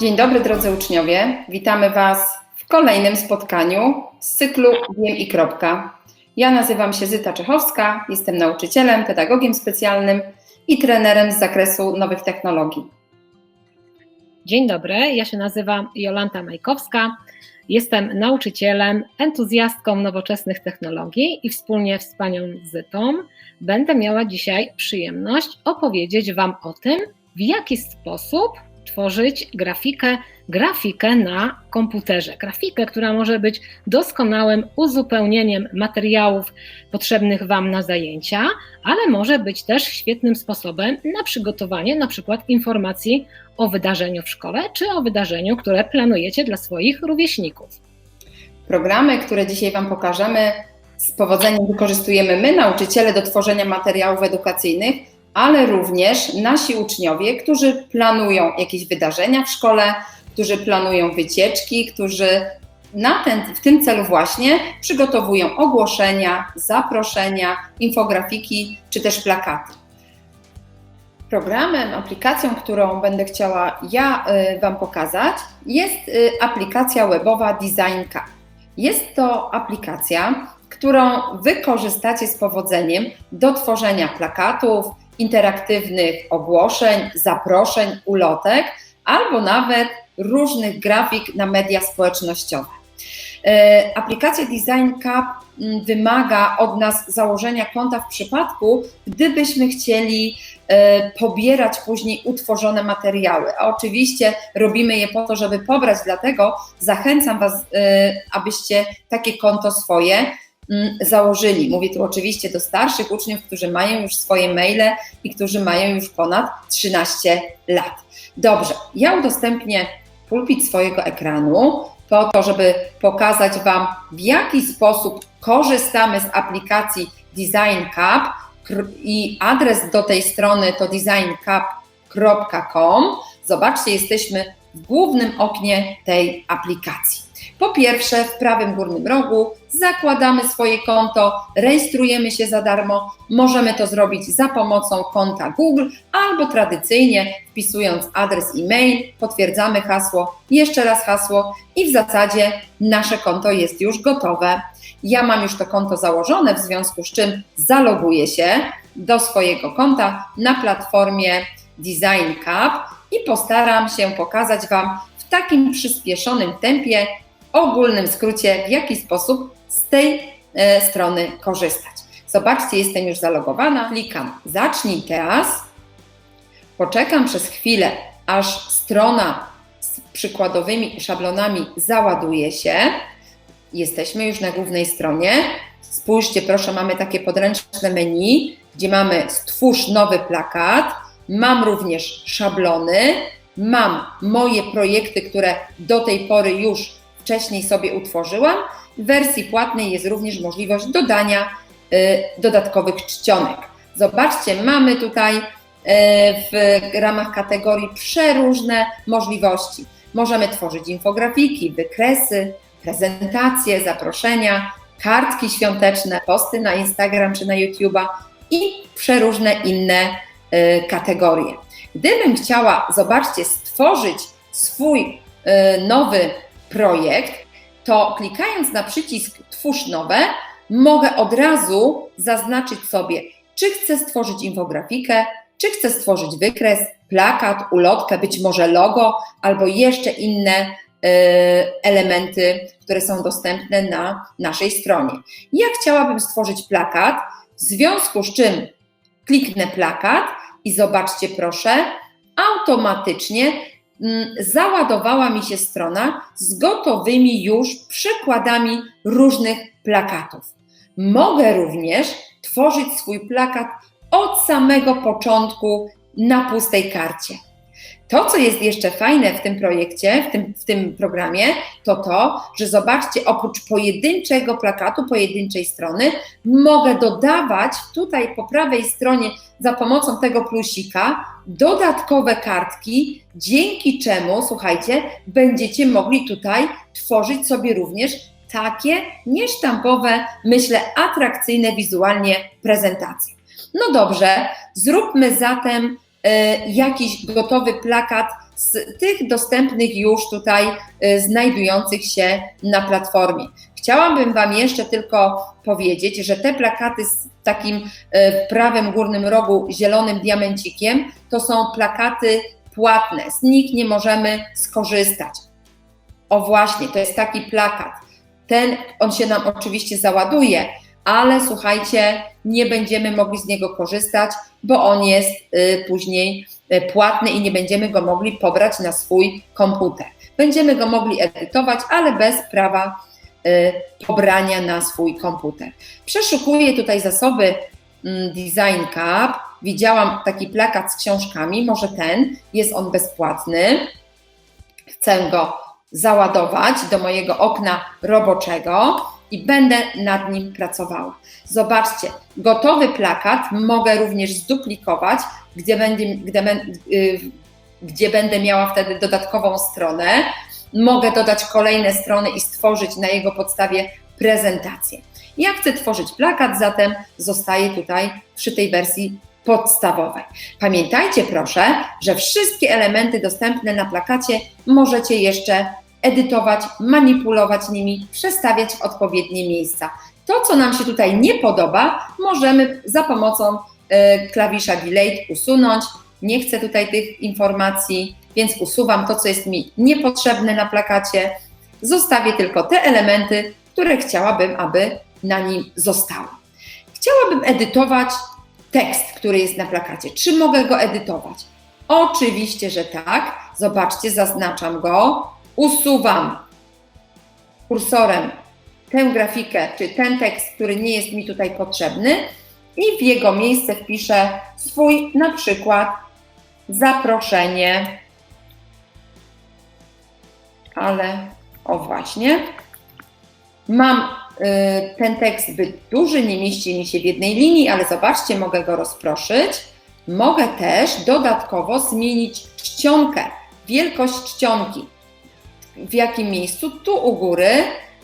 Dzień dobry drodzy uczniowie, witamy Was w kolejnym spotkaniu z cyklu Wiem i kropka. Ja nazywam się Zyta Czechowska, jestem nauczycielem, pedagogiem specjalnym i trenerem z zakresu nowych technologii. Dzień dobry, ja się nazywam Jolanta Majkowska. Jestem nauczycielem, entuzjastką nowoczesnych technologii i wspólnie z panią Zytą. Będę miała dzisiaj przyjemność opowiedzieć Wam o tym, w jaki sposób tworzyć grafikę, grafikę na komputerze. Grafikę, która może być doskonałym uzupełnieniem materiałów potrzebnych Wam na zajęcia, ale może być też świetnym sposobem na przygotowanie na przykład informacji o wydarzeniu w szkole, czy o wydarzeniu, które planujecie dla swoich rówieśników. Programy, które dzisiaj Wam pokażemy, z powodzeniem wykorzystujemy my, nauczyciele, do tworzenia materiałów edukacyjnych, ale również nasi uczniowie, którzy planują jakieś wydarzenia w szkole, którzy planują wycieczki, którzy na ten, w tym celu właśnie przygotowują ogłoszenia, zaproszenia, infografiki czy też plakaty. Programem, aplikacją, którą będę chciała ja y, Wam pokazać, jest y, aplikacja webowa Designka. Jest to aplikacja, którą wykorzystacie z powodzeniem do tworzenia plakatów, interaktywnych ogłoszeń, zaproszeń, ulotek albo nawet różnych grafik na media społecznościowe. E, aplikacja Design Cup mm, wymaga od nas założenia konta w przypadku, gdybyśmy chcieli e, pobierać później utworzone materiały. A oczywiście robimy je po to, żeby pobrać, dlatego zachęcam Was, e, abyście takie konto swoje założyli. Mówię tu oczywiście do starszych uczniów, którzy mają już swoje maile i którzy mają już ponad 13 lat. Dobrze, ja udostępnię pulpit swojego ekranu po to, żeby pokazać Wam, w jaki sposób korzystamy z aplikacji Design Cup i adres do tej strony to designcup.com. Zobaczcie, jesteśmy w głównym oknie tej aplikacji. Po pierwsze, w prawym górnym rogu zakładamy swoje konto, rejestrujemy się za darmo. Możemy to zrobić za pomocą konta Google albo tradycyjnie wpisując adres e-mail, potwierdzamy hasło, jeszcze raz hasło i w zasadzie nasze konto jest już gotowe. Ja mam już to konto założone, w związku z czym zaloguję się do swojego konta na platformie Design Cup i postaram się pokazać Wam w takim przyspieszonym tempie, ogólnym skrócie, w jaki sposób z tej e, strony korzystać. Zobaczcie, jestem już zalogowana. Klikam Zacznij teraz. Poczekam przez chwilę, aż strona z przykładowymi szablonami załaduje się. Jesteśmy już na głównej stronie. Spójrzcie, proszę, mamy takie podręczne menu, gdzie mamy stwórz nowy plakat. Mam również szablony, mam moje projekty, które do tej pory już wcześniej sobie utworzyłam. W wersji płatnej jest również możliwość dodania y, dodatkowych czcionek. Zobaczcie, mamy tutaj y, w ramach kategorii przeróżne możliwości. Możemy tworzyć infografiki, wykresy, prezentacje, zaproszenia, kartki świąteczne, posty na Instagram czy na YouTube'a i przeróżne inne y, kategorie. Gdybym chciała, zobaczcie, stworzyć swój nowy projekt, to klikając na przycisk Twórz nowe, mogę od razu zaznaczyć sobie, czy chcę stworzyć infografikę, czy chcę stworzyć wykres, plakat, ulotkę, być może logo albo jeszcze inne y, elementy, które są dostępne na naszej stronie. Ja chciałabym stworzyć plakat, w związku z czym kliknę plakat i zobaczcie proszę, automatycznie załadowała mi się strona z gotowymi już przykładami różnych plakatów. Mogę również tworzyć swój plakat od samego początku na pustej karcie. To, co jest jeszcze fajne w tym projekcie, w tym, w tym programie, to to, że zobaczcie, oprócz pojedynczego plakatu, pojedynczej strony, mogę dodawać tutaj po prawej stronie za pomocą tego plusika dodatkowe kartki, dzięki czemu, słuchajcie, będziecie mogli tutaj tworzyć sobie również takie niesztampowe, myślę, atrakcyjne wizualnie prezentacje. No dobrze, zróbmy zatem jakiś gotowy plakat z tych dostępnych już tutaj e, znajdujących się na platformie. Chciałabym Wam jeszcze tylko powiedzieć, że te plakaty z takim e, w prawym górnym rogu zielonym diamencikiem to są plakaty płatne, z nich nie możemy skorzystać. O właśnie, to jest taki plakat. Ten, on się nam oczywiście załaduje, ale słuchajcie, nie będziemy mogli z niego korzystać, bo on jest y, później y, płatny i nie będziemy go mogli pobrać na swój komputer. Będziemy go mogli edytować, ale bez prawa y, pobrania na swój komputer. Przeszukuję tutaj zasoby mm, Design Cup. Widziałam taki plakat z książkami, może ten, jest on bezpłatny. Chcę go załadować do mojego okna roboczego i będę nad nim pracowała. Zobaczcie, gotowy plakat mogę również zduplikować, gdzie, będzie, gdzie, y, gdzie będę miała wtedy dodatkową stronę. Mogę dodać kolejne strony i stworzyć na jego podstawie prezentację. Ja chcę tworzyć plakat, zatem zostaję tutaj przy tej wersji podstawowej. Pamiętajcie proszę, że wszystkie elementy dostępne na plakacie możecie jeszcze edytować, manipulować nimi, przestawiać w odpowiednie miejsca. To, co nam się tutaj nie podoba, możemy za pomocą e, klawisza Delete usunąć. Nie chcę tutaj tych informacji, więc usuwam to, co jest mi niepotrzebne na plakacie. Zostawię tylko te elementy, które chciałabym, aby na nim zostały. Chciałabym edytować tekst, który jest na plakacie. Czy mogę go edytować? Oczywiście, że tak. Zobaczcie, zaznaczam go, usuwam kursorem tę grafikę, czy ten tekst, który nie jest mi tutaj potrzebny i w jego miejsce wpiszę swój na przykład zaproszenie. Ale o właśnie. Mam y, ten tekst zbyt duży, nie mieści mi się w jednej linii, ale zobaczcie, mogę go rozproszyć. Mogę też dodatkowo zmienić czcionkę, wielkość czcionki. W jakim miejscu? Tu u góry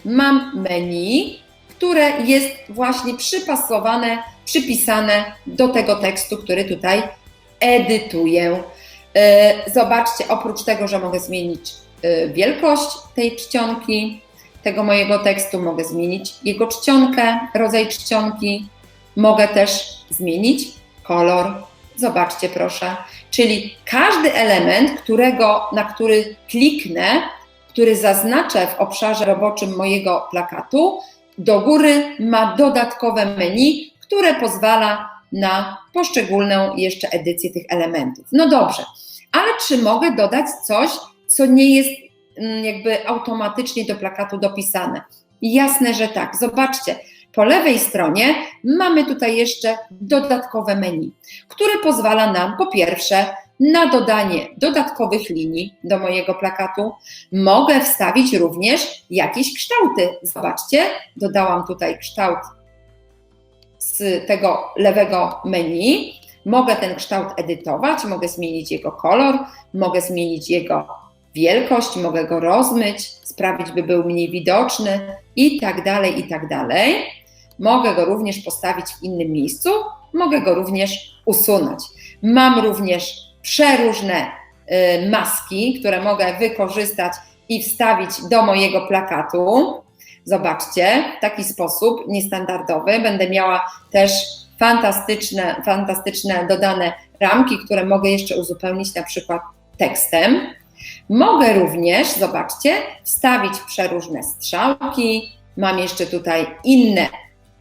mam menu, które jest właśnie przypasowane, przypisane do tego tekstu, który tutaj edytuję. E, Zobaczcie, oprócz tego, że mogę zmienić e, wielkość tej czcionki, tego mojego tekstu, mogę zmienić jego czcionkę, rodzaj czcionki, mogę też zmienić kolor. Zobaczcie proszę. Czyli każdy element, którego, na który kliknę, który zaznaczę w obszarze roboczym mojego plakatu, do góry ma dodatkowe menu, które pozwala na poszczególną jeszcze edycję tych elementów. No dobrze, ale czy mogę dodać coś, co nie jest mm, jakby automatycznie do plakatu dopisane? Jasne, że tak. Zobaczcie, po lewej stronie mamy tutaj jeszcze dodatkowe menu, które pozwala nam po pierwsze na dodanie dodatkowych linii do mojego plakatu. Mogę wstawić również jakieś kształty. Zobaczcie, dodałam tutaj kształt z tego lewego menu. Mogę ten kształt edytować, mogę zmienić jego kolor, mogę zmienić jego wielkość, mogę go rozmyć, sprawić, by był mniej widoczny i tak dalej, i tak dalej. Mogę go również postawić w innym miejscu, mogę go również usunąć. Mam również przeróżne y, maski, które mogę wykorzystać i wstawić do mojego plakatu. Zobaczcie, w taki sposób niestandardowy będę miała też fantastyczne, fantastyczne dodane ramki, które mogę jeszcze uzupełnić na przykład tekstem. Mogę również, zobaczcie, wstawić przeróżne strzałki. Mam jeszcze tutaj inne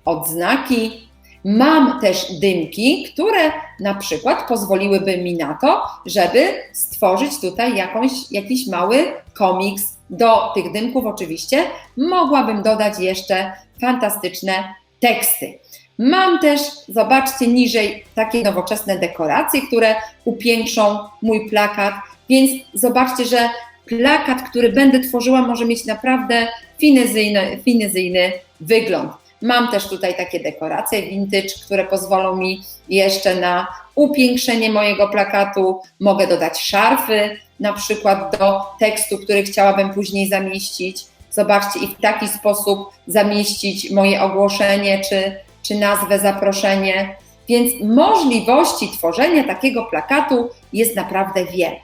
odznaki. Mam też dymki, które na przykład pozwoliłyby mi na to, żeby stworzyć tutaj jakąś, jakiś mały komiks. Do tych dymków oczywiście mogłabym dodać jeszcze fantastyczne teksty. Mam też, zobaczcie niżej, takie nowoczesne dekoracje, które upiększą mój plakat, więc zobaczcie, że plakat, który będę tworzyła, może mieć naprawdę finezyjny, finezyjny wygląd. Mam też tutaj takie dekoracje vintage, które pozwolą mi jeszcze na upiększenie mojego plakatu. Mogę dodać szarfy, na przykład do tekstu, który chciałabym później zamieścić. Zobaczcie, i w taki sposób zamieścić moje ogłoszenie czy, czy nazwę, zaproszenie. Więc możliwości tworzenia takiego plakatu jest naprawdę wiele.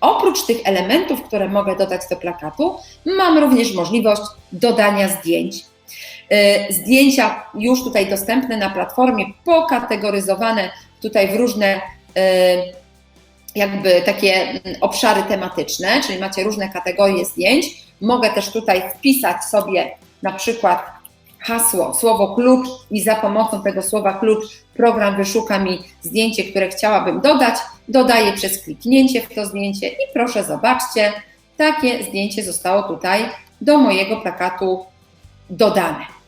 Oprócz tych elementów, które mogę dodać do plakatu, mam również możliwość dodania zdjęć. Y, Zdjęcia już tutaj dostępne na platformie, pokategoryzowane tutaj w różne y, jakby takie mm, obszary tematyczne, czyli macie różne kategorie zdjęć. Mogę też tutaj wpisać sobie na przykład hasło, słowo klucz i za pomocą tego słowa klucz program wyszuka mi zdjęcie, które chciałabym dodać. Dodaję przez kliknięcie w to zdjęcie i proszę zobaczcie, takie zdjęcie zostało tutaj do mojego plakatu dodane.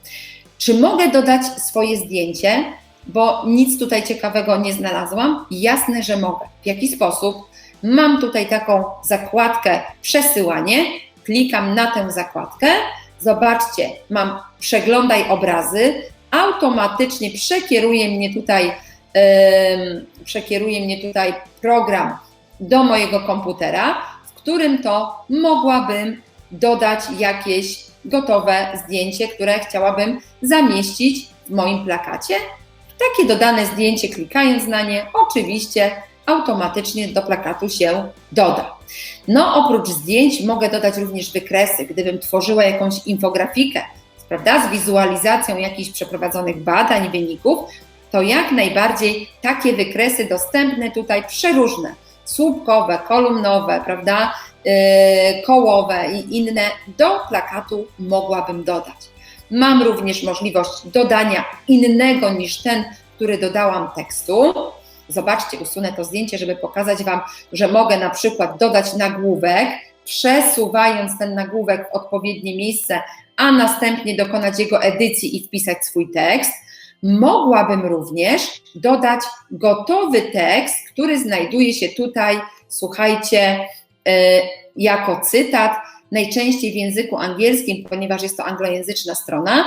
Czy mogę dodać swoje zdjęcie? Bo nic tutaj ciekawego nie znalazłam. Jasne, że mogę. W jaki sposób? Mam tutaj taką zakładkę przesyłanie. Klikam na tę zakładkę. Zobaczcie, mam przeglądaj obrazy. Automatycznie przekieruje mnie tutaj, ym, przekieruje mnie tutaj program do mojego komputera, w którym to mogłabym dodać jakieś gotowe zdjęcie, które chciałabym zamieścić w moim plakacie. Takie dodane zdjęcie, klikając na nie, oczywiście automatycznie do plakatu się doda. No, oprócz zdjęć mogę dodać również wykresy. Gdybym tworzyła jakąś infografikę, prawda, z wizualizacją jakichś przeprowadzonych badań, wyników, to jak najbardziej takie wykresy dostępne tutaj przeróżne, słupkowe, kolumnowe, prawda, kołowe i inne do plakatu mogłabym dodać. Mam również możliwość dodania innego niż ten, który dodałam tekstu. Zobaczcie, usunę to zdjęcie, żeby pokazać Wam, że mogę na przykład dodać nagłówek, przesuwając ten nagłówek w odpowiednie miejsce, a następnie dokonać jego edycji i wpisać swój tekst. Mogłabym również dodać gotowy tekst, który znajduje się tutaj, słuchajcie, jako cytat, najczęściej w języku angielskim, ponieważ jest to anglojęzyczna strona,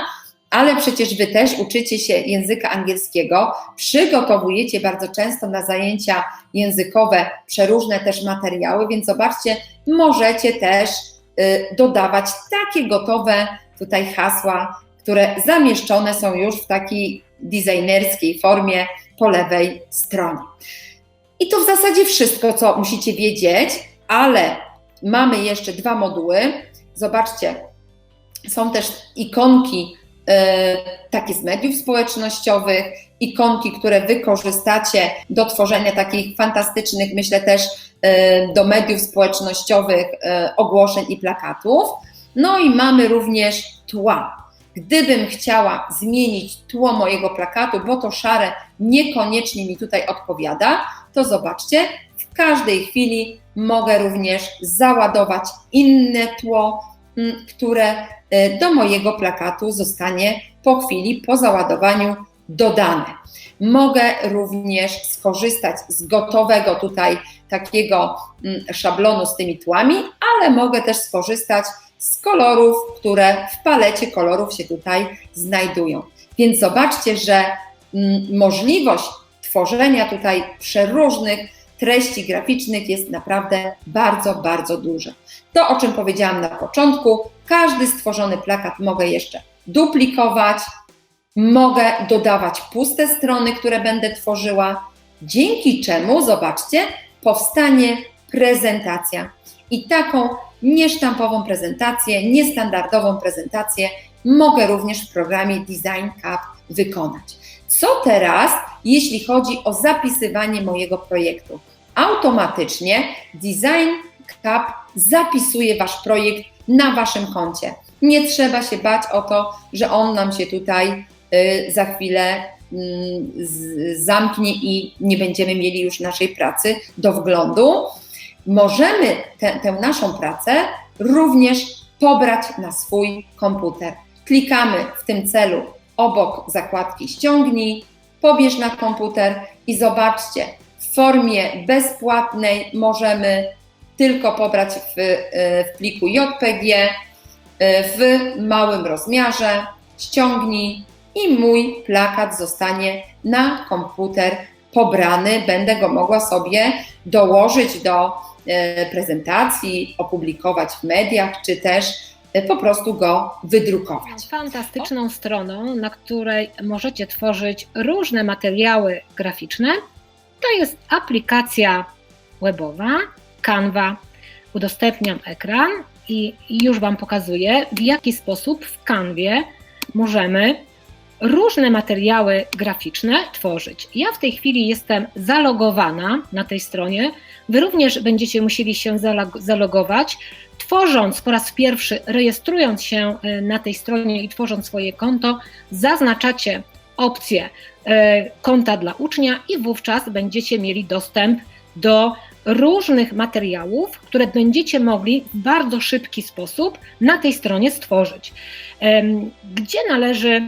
ale przecież Wy też uczycie się języka angielskiego, przygotowujecie bardzo często na zajęcia językowe przeróżne też materiały, więc zobaczcie, możecie też y, dodawać takie gotowe tutaj hasła, które zamieszczone są już w takiej designerskiej formie po lewej stronie. I to w zasadzie wszystko, co musicie wiedzieć, ale mamy jeszcze dwa moduły. Zobaczcie, są też ikonki e, takie z mediów społecznościowych, ikonki, które wykorzystacie do tworzenia takich fantastycznych, myślę też e, do mediów społecznościowych e, ogłoszeń i plakatów. No i mamy również tła. Gdybym chciała zmienić tło mojego plakatu, bo to szare niekoniecznie mi tutaj odpowiada, to zobaczcie, każdej chwili mogę również załadować inne tło, mm, które y, do mojego plakatu zostanie po chwili, po załadowaniu dodane. Mogę również skorzystać z gotowego tutaj takiego mm, szablonu z tymi tłami, ale mogę też skorzystać z kolorów, które w palecie kolorów się tutaj znajdują. Więc zobaczcie, że mm, możliwość tworzenia tutaj przeróżnych treści graficznych jest naprawdę bardzo, bardzo duża. To, o czym powiedziałam na początku, każdy stworzony plakat mogę jeszcze duplikować, mogę dodawać puste strony, które będę tworzyła, dzięki czemu, zobaczcie, powstanie prezentacja. I taką niesztampową prezentację, niestandardową prezentację mogę również w programie Design Cap wykonać. Co teraz, jeśli chodzi o zapisywanie mojego projektu? Automatycznie Design Cap zapisuje Wasz projekt na Waszym koncie. Nie trzeba się bać o to, że on nam się tutaj y, za chwilę y, zamknie i nie będziemy mieli już naszej pracy do wglądu możemy te, tę naszą pracę również pobrać na swój komputer. Klikamy w tym celu obok zakładki ściągnij, pobierz na komputer i zobaczcie, w formie bezpłatnej możemy tylko pobrać w, e, w pliku JPG e, w małym rozmiarze, ściągnij i mój plakat zostanie na komputer pobrany. Będę go mogła sobie dołożyć do E, prezentacji, opublikować w mediach, czy też po prostu go wydrukować. Fantastyczną stroną, na której możecie tworzyć różne materiały graficzne, to jest aplikacja webowa Canva. Udostępniam ekran i już Wam pokazuję, w jaki sposób w Canwie możemy różne materiały graficzne tworzyć. Ja w tej chwili jestem zalogowana na tej stronie. Wy również będziecie musieli się zalogować, tworząc po raz pierwszy, rejestrując się y, na tej stronie i tworząc swoje konto, zaznaczacie opcję y, konta dla ucznia i wówczas będziecie mieli dostęp do różnych materiałów, które będziecie mogli w bardzo szybki sposób na tej stronie stworzyć. Gdzie należy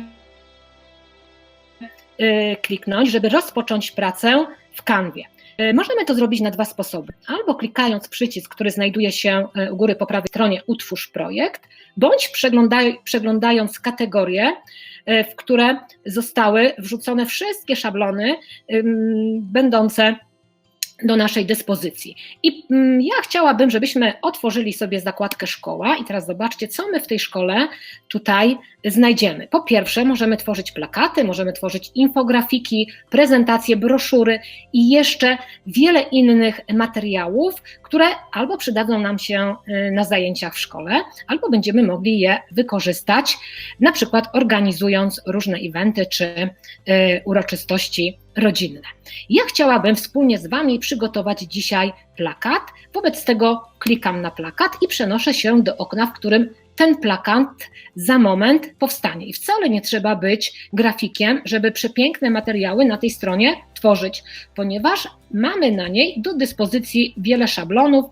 kliknąć, żeby rozpocząć pracę w kanwie? E, możemy to zrobić na dwa sposoby. Albo klikając przycisk, który znajduje się e, u góry po prawej stronie Utwórz projekt, bądź przeglądaj, przeglądając kategorie, w które zostały wrzucone wszystkie szablony będące do naszej dyspozycji. I mm, ja chciałabym, żebyśmy otworzyli sobie zakładkę szkoła i teraz zobaczcie, co my w tej szkole tutaj znajdziemy. Po pierwsze, możemy tworzyć plakaty, możemy tworzyć infografiki, prezentacje, broszury i jeszcze wiele innych materiałów, które albo przydadzą nam się y, na zajęciach w szkole, albo będziemy mogli je wykorzystać, na przykład organizując różne eventy czy y, uroczystości rodzinne. Ja chciałabym wspólnie z Wami przygotować dzisiaj plakat. Wobec tego klikam na plakat i przenoszę się do okna, w którym ten plakat za moment powstanie. I wcale nie trzeba być grafikiem, żeby przepiękne materiały na tej stronie tworzyć, ponieważ mamy na niej do dyspozycji wiele szablonów,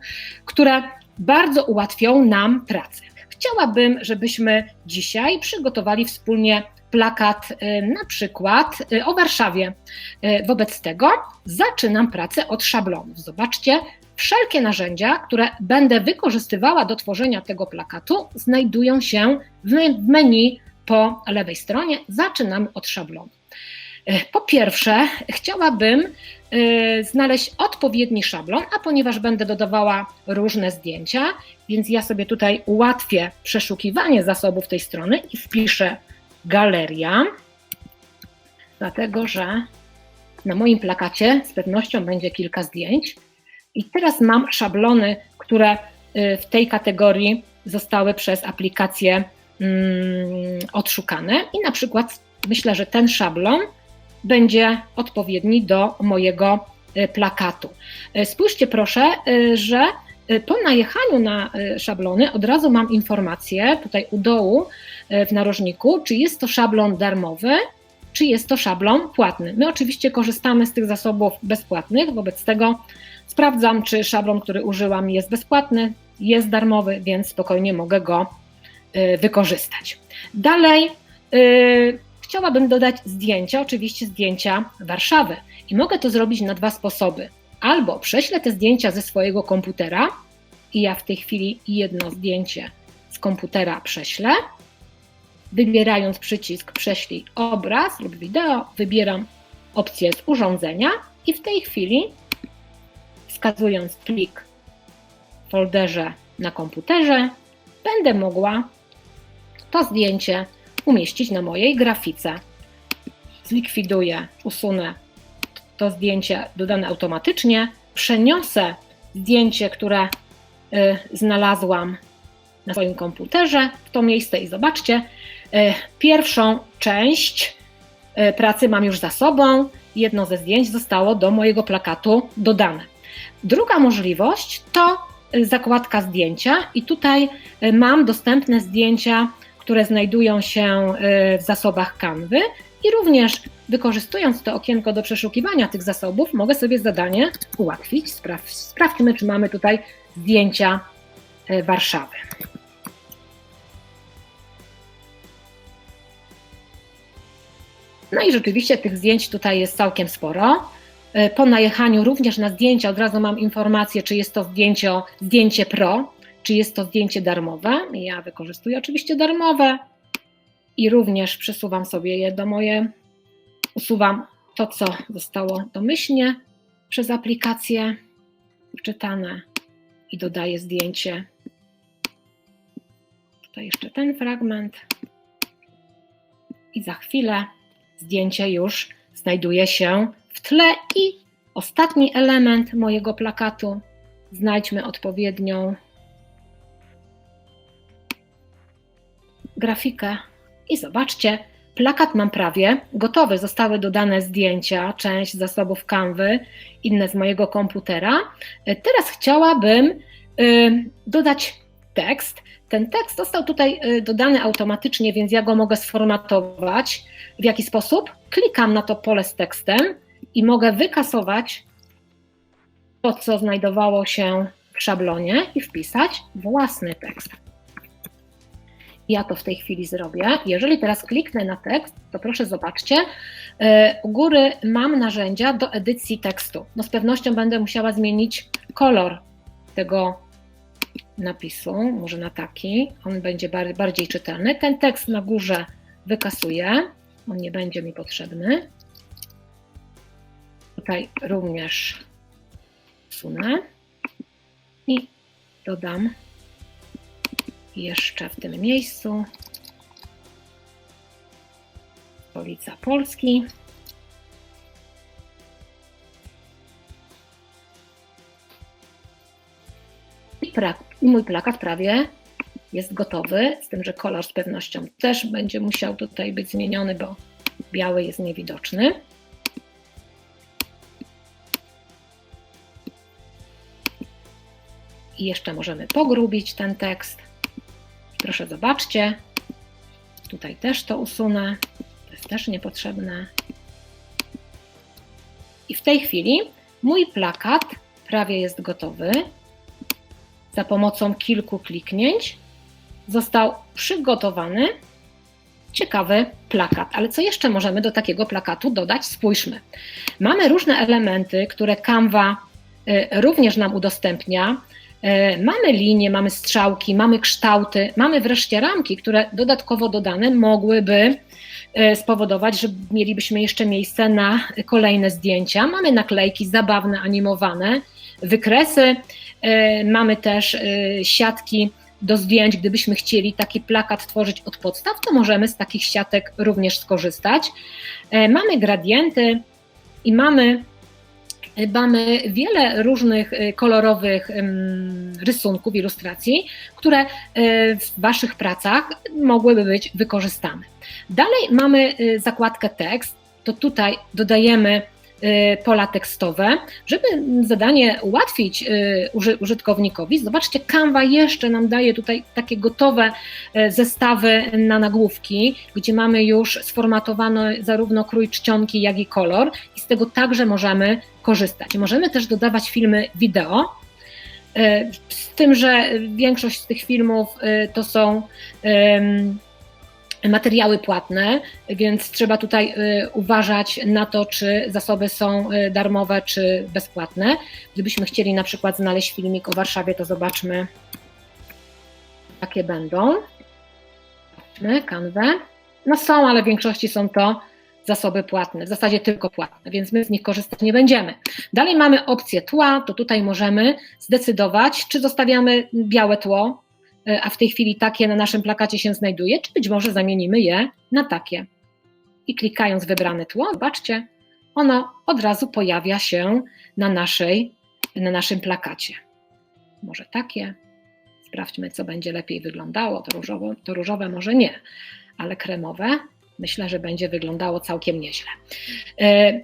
które bardzo ułatwią nam pracę. Chciałabym, żebyśmy dzisiaj przygotowali wspólnie plakat y, na przykład y, o Warszawie. Y, wobec tego zaczynam pracę od szablonów. Zobaczcie, wszelkie narzędzia, które będę wykorzystywała do tworzenia tego plakatu, znajdują się w menu po lewej stronie. Zaczynamy od szablonu. Po pierwsze, chciałabym znaleźć odpowiedni szablon, a ponieważ będę dodawała różne zdjęcia, więc ja sobie tutaj ułatwię przeszukiwanie zasobów tej strony i wpiszę galeria, dlatego że na moim plakacie z pewnością będzie kilka zdjęć. I teraz mam szablony, które y, w tej kategorii zostały przez aplikację mm, odszukane. I na przykład myślę, że ten szablon będzie odpowiedni do mojego y, plakatu. Y, spójrzcie proszę, że po najechaniu na szablony od razu mam informację tutaj u dołu, w narożniku, czy jest to szablon darmowy, czy jest to szablon płatny. My oczywiście korzystamy z tych zasobów bezpłatnych, wobec tego sprawdzam, czy szablon, który użyłam, jest bezpłatny, jest darmowy, więc spokojnie mogę go e, wykorzystać. Dalej yy, chciałabym dodać zdjęcia, oczywiście zdjęcia Warszawy. I mogę to zrobić na dwa sposoby. Albo prześlę te zdjęcia ze swojego komputera i ja w tej chwili jedno zdjęcie z komputera prześlę, Wybierając przycisk Prześlij obraz lub wideo, wybieram opcję z urządzenia i w tej chwili, wskazując plik w folderze na komputerze, będę mogła to zdjęcie umieścić na mojej grafice. Zlikwiduję, usunę to zdjęcie dodane automatycznie, przeniosę zdjęcie, które y, znalazłam na swoim komputerze w to miejsce i zobaczcie, E, pierwszą część e, pracy mam już za sobą. Jedno ze zdjęć zostało do mojego plakatu dodane. Druga możliwość to e, zakładka zdjęcia, i tutaj mam dostępne zdjęcia, które znajdują się w zasobach kanwy. I również wykorzystując to okienko do przeszukiwania tych zasobów, mogę sobie zadanie ułatwić. sprawdźmy, czy mamy tutaj zdjęcia Warszawy. No i rzeczywiście tych zdjęć tutaj jest całkiem sporo. E, po najechaniu również na zdjęcia od razu mam informację, czy jest to zdjęcie, zdjęcie pro, czy jest to zdjęcie darmowe. Ja wykorzystuję oczywiście darmowe i również przesuwam sobie je do moje, usuwam to, co zostało domyślnie przez aplikację wczytane i dodaję zdjęcie Tutaj jeszcze ten fragment. I za chwilę zdjęcie już znajduje się w tle i ostatni element mojego plakatu. Znajdźmy odpowiednią grafikę i zobaczcie, plakat mam prawie gotowy. Zostały dodane zdjęcia, część zasobów Canvy, inne z mojego komputera. E, Teraz chciałabym y, dodać tekst. Ten tekst został tutaj y, dodany automatycznie, więc ja go mogę sformatować. W jaki sposób? Klikam na to pole z tekstem i mogę wykasować to, co znajdowało się w szablonie i wpisać własny tekst. Ja to w tej chwili zrobię. Jeżeli teraz kliknę na tekst, to proszę zobaczcie, e, u góry mam narzędzia do edycji tekstu. No z pewnością będę musiała zmienić kolor tego napisu, może na taki, on będzie bar- bardziej czytelny. Ten tekst na górze wykasuję, on nie będzie mi potrzebny. Tutaj również usunę i dodam jeszcze w tym miejscu stolica Polski. I, mój plakat prawie jest gotowy, z tym, że kolor z pewnością też będzie musiał tutaj być zmieniony, bo biały jest niewidoczny. I jeszcze możemy pogrubić ten tekst. Proszę zobaczcie, tutaj też to usunę, to jest też niepotrzebne. I w tej chwili mój plakat prawie jest gotowy. Za pomocą kilku kliknięć został przygotowany ciekawy plakat. Ale co jeszcze możemy do takiego plakatu dodać? Spójrzmy. Mamy różne elementy, które Canva y, również nam udostępnia. Y, Mamy linie, mamy strzałki, mamy kształty, mamy wreszcie ramki, które dodatkowo dodane mogłyby y, spowodować, że mielibyśmy jeszcze miejsce na kolejne zdjęcia. Mamy naklejki zabawne, animowane, wykresy, y, mamy też siatki do zdjęć. Gdybyśmy chcieli taki plakat tworzyć od podstaw, to możemy z takich siatek również skorzystać. Mamy gradienty i mamy mamy wiele różnych y, kolorowych rysunków, ilustracji, które y, w Waszych pracach mogłyby być wykorzystane. Dalej mamy y, zakładkę tekst, to tutaj dodajemy pola tekstowe, żeby zadanie ułatwić y, uży- użytkownikowi. Zobaczcie, Canva jeszcze nam daje tutaj takie gotowe y, zestawy na nagłówki, gdzie mamy już sformatowane zarówno krój czcionki, jak i kolor i z tego także możemy korzystać. Możemy też dodawać filmy wideo, z tym, że większość z tych filmów to są materiały płatne, więc trzeba tutaj e, uważać na to, czy zasoby są e, darmowe, czy bezpłatne. Gdybyśmy chcieli na przykład znaleźć filmik o Warszawie, to zobaczmy, jakie będą. Zobaczmy, kanwę. No są, ale w większości są to zasoby płatne, w zasadzie tylko płatne, więc my z nich korzystać nie będziemy. Dalej mamy opcję tła, to tutaj możemy zdecydować, czy zostawiamy białe tło, a w tej chwili takie na naszym plakacie się znajduje, czy być może zamienimy je na takie. I klikając wybrane tło, zobaczcie, ono od razu pojawia się na, naszej, na naszym plakacie. Może takie. Sprawdźmy, co będzie lepiej wyglądało. To różowe, to różowe może nie, ale kremowe myślę, że będzie wyglądało całkiem nieźle. E,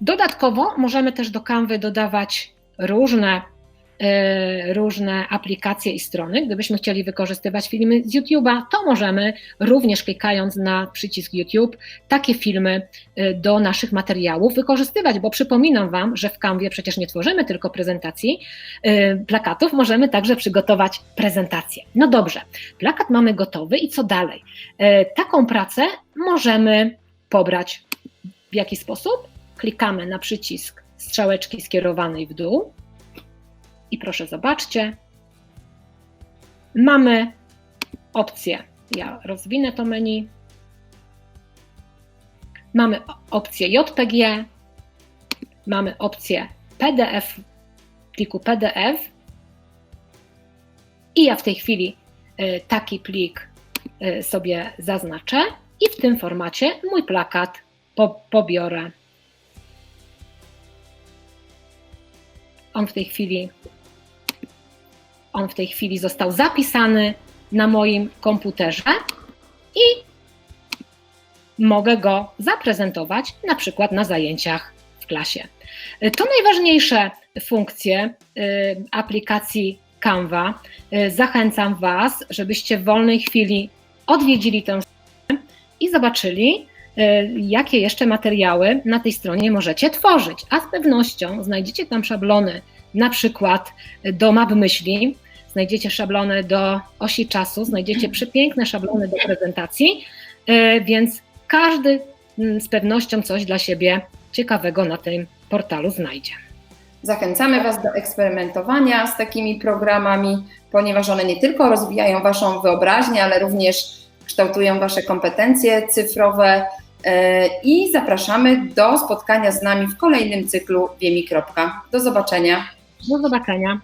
Dodatkowo możemy też do Canvy dodawać różne, e, różne aplikacje i strony. Gdybyśmy chcieli wykorzystywać filmy z YouTube'a, to możemy również klikając na przycisk YouTube takie filmy e, do naszych materiałów wykorzystywać, bo przypominam Wam, że w Canwie przecież nie tworzymy tylko prezentacji, e, plakatów, możemy także przygotować prezentację. No dobrze, plakat mamy gotowy i co dalej? Taką pracę możemy pobrać w jaki sposób? Klikamy na przycisk strzałeczki skierowanej w dół i proszę zobaczcie, mamy opcję. Ja rozwinę to menu. Mamy opcję JPG, mamy opcję PDF, pliku PDF i ja w tej chwili e, taki plik e, sobie zaznaczę i w tym formacie mój plakat po, pobiorę. On w tej chwili on w tej chwili został zapisany na moim komputerze i mogę go zaprezentować na przykład na zajęciach w klasie. To najważniejsze funkcje y, aplikacji Canva. Y, Zachęcam Was, żebyście w wolnej chwili odwiedzili tę stronę i zobaczyli, y, jakie jeszcze materiały na tej stronie możecie tworzyć. A z pewnością znajdziecie tam szablony, na przykład do map myśli, znajdziecie szablony do osi czasu, znajdziecie przepiękne szablony do prezentacji, y, więc każdy mm, z pewnością coś dla siebie ciekawego na tym portalu znajdzie. Zachęcamy Was do eksperymentowania z takimi programami, ponieważ one nie tylko rozwijają Waszą wyobraźnię, ale również kształtują Wasze kompetencje cyfrowe e, i zapraszamy do spotkania z nami w kolejnym cyklu Wiemi. Do zobaczenia. Do zobaczenia.